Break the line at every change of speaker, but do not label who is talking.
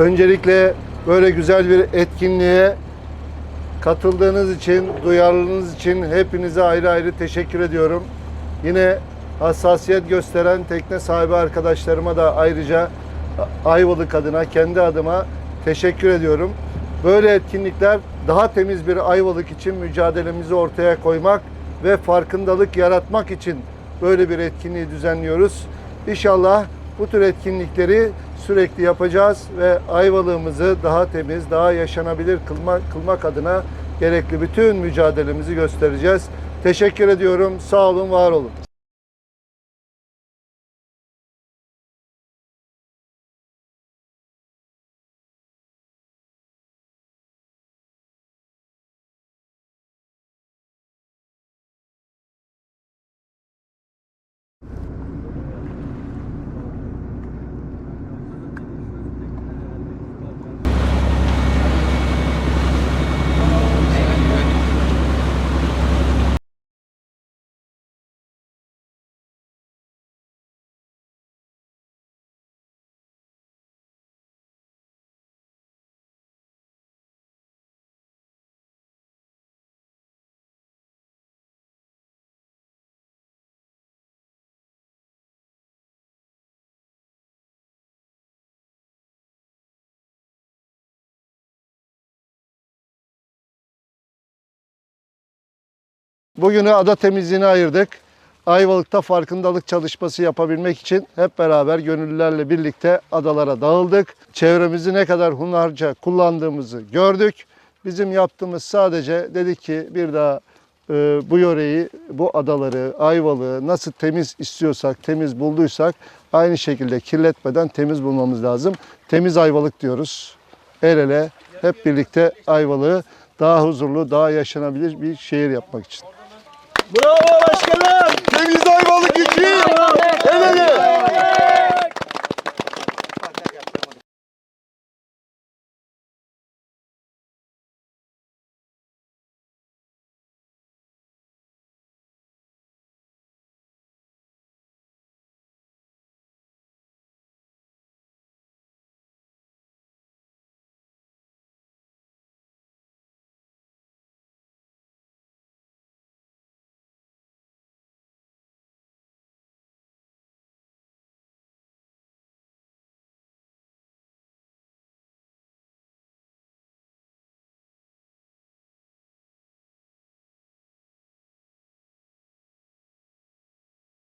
Öncelikle böyle güzel bir etkinliğe katıldığınız için, duyarlılığınız için hepinize ayrı ayrı teşekkür ediyorum. Yine hassasiyet gösteren tekne sahibi arkadaşlarıma da ayrıca Ayvalık adına, kendi adıma teşekkür ediyorum. Böyle etkinlikler daha temiz bir Ayvalık için mücadelemizi ortaya koymak ve farkındalık yaratmak için böyle bir etkinliği düzenliyoruz. İnşallah bu tür etkinlikleri sürekli yapacağız ve Ayvalık'ımızı daha temiz, daha yaşanabilir kılmak, kılmak adına gerekli bütün mücadelemizi göstereceğiz. Teşekkür ediyorum. Sağ olun, var olun. Bugünü ada temizliğine ayırdık. Ayvalık'ta farkındalık çalışması yapabilmek için hep beraber gönüllülerle birlikte adalara dağıldık. Çevremizi ne kadar hunharca kullandığımızı gördük. Bizim yaptığımız sadece dedik ki bir daha e, bu yöreyi, bu adaları, Ayvalık'ı nasıl temiz istiyorsak, temiz bulduysak aynı şekilde kirletmeden temiz bulmamız lazım. Temiz Ayvalık diyoruz. El ele hep birlikte Ayvalık'ı daha huzurlu, daha yaşanabilir bir şehir yapmak için.
Bravo başkanım.
Temiz